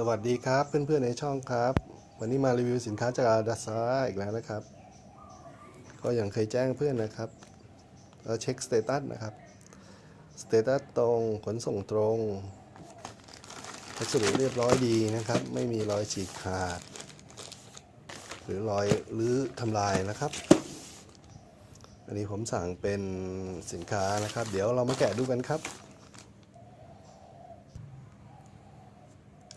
สวัสดีครับเพื่อนๆในช่องครับ วันนี้มารีวิวสินค้าจากอาดาซาอีกแล้วนะครับ ก็อย่างเคยแจ้งเพื่อนนะครับเราเช็คสเตตัสนะครับสเตตัสตรงขนส่งตรงพัสดุเรียบร้อยดีนะครับ ไม่มีรอยฉีกขาด หรือรอยหรือทำลายนะครับ อันนี้ผมสั่งเป็นสินค้านะครับ เดี๋ยวเรามาแกะดูกันครับ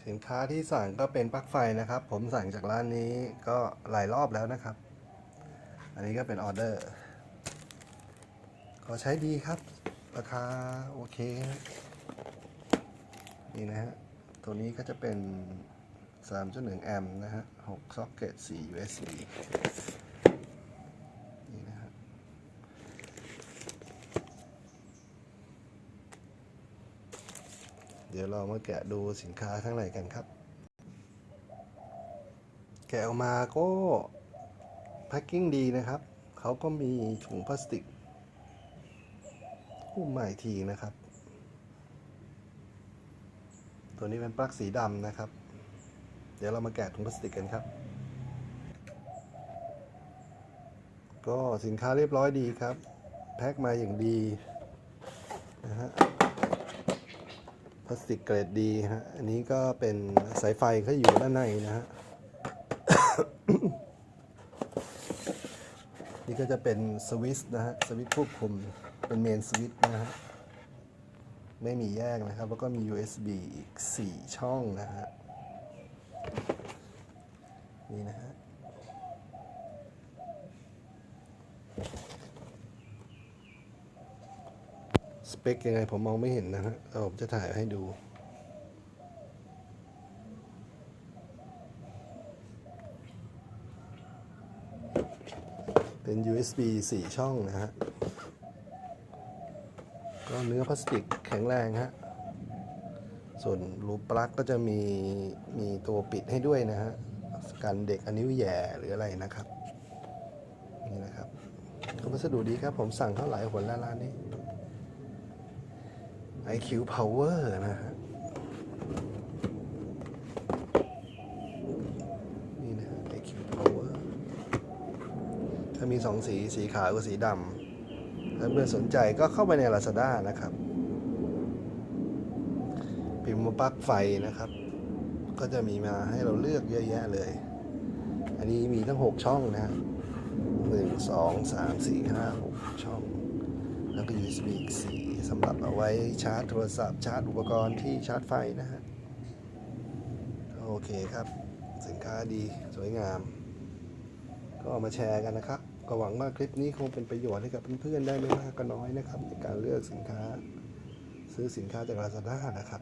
สินค้าที่สั่งก็เป็นปลั๊กไฟนะครับ ผมสั่งจากร้านนี้ก็หลายรอบแล้วนะครับ อันนี้ก็เป็นออเดอร์ ก็ใช้ดีครับ ราคาโอเคนะนี่นะฮะ ตัวนี้ก็จะเป็น 3.1 แอมป์นะฮะ 6 ซ็อกเก็ต 4 USB นี่นะฮะ เดี๋ยวเรามาแกะดูสินค้าข้างในกันครับ แกะออกมาก็แพ็คกิ้งดีนะครับ เขาก็มีถุงพลาสติกหุ้มมาอีกทีนะครับ ตัวนี้เป็นปลั๊กสีดำนะครับ เดี๋ยวเรามาแกะถุงพลาสติกกันครับ ก็สินค้าเรียบร้อยดีครับ แพ็คมาอย่างดีนะฮะ พลาสติกเกรดดีฮะ อันนี้ก็เป็นสายไฟเขาอยู่ด้านในนะฮะ นี่ก็จะเป็นสวิตช์นะฮะ สวิตช์ควบคุม เป็นเมนสวิตช์นะฮะ ไม่มีแยกนะครับ แล้วก็มี USB อีก 4 ช่องนะฮะ นี่นะฮะ สเปคยังไงผมมองไม่เห็นนะฮะแต่ผมจะถ่ายให้ดูเป็น USB 4 ช่องนะฮะ ก็เนื้อพลาสติกแข็งแรงฮะ ส่วนรูปลั๊กก็จะมีมีตัวปิดให้ด้วยนะฮะ กันเด็กอนิ้วแย่หรืออะไรนะครับ นี่นะครับก็วัสดุดีครับผมสั่งเท่าไหร่หนแล้วร้านนี้ IQ Power นะฮะนี่นะ IQ Power ถ้ามีสองสี สีขาวกับสีดำถ้าเพื่อนสนใจก็เข้าไปใน Lazada นะครับ พิมพ์ปลั๊กไฟนะครับ ก็จะมีมาให้เราเลือกเยอะแยะเลย อันนี้มีทั้ง 6 ช่องนะฮะหนึ่งสองสามสี่ห้าหกช่อง แล้วก็ USB อีก4สำหรับเอาไว้ชาร์จโทรศัพท์ชาร์จอุปกรณ์ที่ชาร์จไฟนะฮะ โอเคครับ สินค้าดีสวยงาม ก็เอามาแชร์กันนะครับ ก็หวังว่าคลิปนี้คงเป็นประโยชน์ให้กับเพื่อนๆได้ไม่มากก็น้อยนะครับ ในการเลือกสินค้า ซื้อสินค้าจาก Lazada นะครับ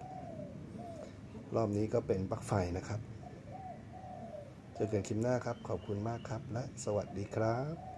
รอบนี้ก็เป็นปลั๊กไฟนะครับเจอกันคลิปหน้าครับ ขอบคุณมากครับ และสวัสดีครับ